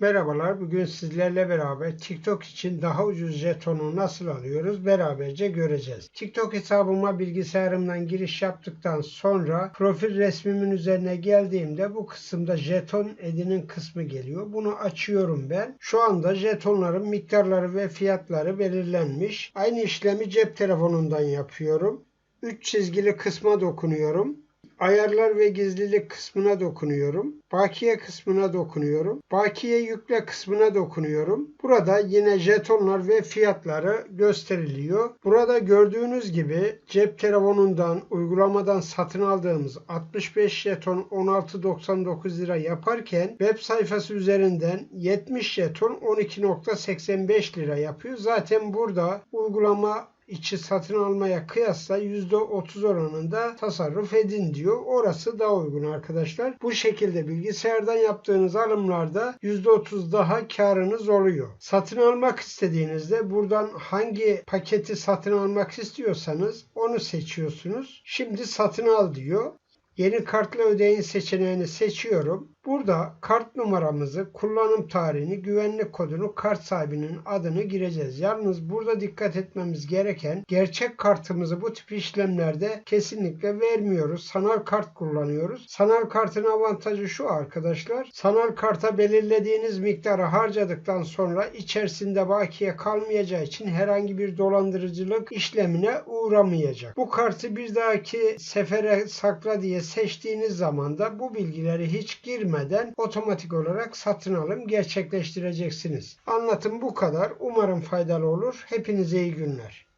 Merhabalar, bugün sizlerle beraber TikTok için daha ucuz jetonu nasıl alıyoruz beraberce göreceğiz. TikTok hesabıma bilgisayarımdan giriş yaptıktan sonra profil resmimin üzerine geldiğimde bu kısımda jeton edinin kısmı geliyor. Bunu açıyorum ben. Şu anda jetonların miktarları ve fiyatları belirlenmiş. Aynı işlemi cep telefonundan yapıyorum. 3 çizgili kısma dokunuyorum. Ayarlar ve gizlilik kısmına dokunuyorum. Bakiye kısmına dokunuyorum. Bakiye yükle kısmına dokunuyorum. Burada yine jetonlar ve fiyatları gösteriliyor. Burada gördüğünüz gibi cep telefonundan, uygulamadan satın aldığımız 65 jeton 16.99 lira yaparken web sayfası üzerinden 70 jeton 12.85 lira yapıyor. Zaten burada uygulama içi satın almaya kıyasla %30 oranında tasarruf edin diyor. Orası daha uygun arkadaşlar. Bu şekilde bilgisayardan yaptığınız alımlarda %30 daha karınız oluyor. Satın almak istediğinizde buradan hangi paketi satın almak istiyorsanız onu seçiyorsunuz. Şimdi satın al diyor. Yeni kartla ödeyin seçeneğini seçiyorum. Burada kart numaramızı, kullanım tarihini, güvenlik kodunu, kart sahibinin adını gireceğiz. Yalnız burada dikkat etmemiz gereken gerçek kartımızı bu tip işlemlerde kesinlikle vermiyoruz. Sanal kart kullanıyoruz. Sanal kartın avantajı şu arkadaşlar. Sanal karta belirlediğiniz miktarı harcadıktan sonra içerisinde bakiye kalmayacağı için herhangi bir dolandırıcılık işlemine uğramayacak. Bu kartı bir dahaki sefere sakla diye seçtiğiniz zaman da bu bilgileri hiç girmeden otomatik olarak satın alım gerçekleştireceksiniz. Anlatım bu kadar. Umarım faydalı olur. Hepinize iyi günler.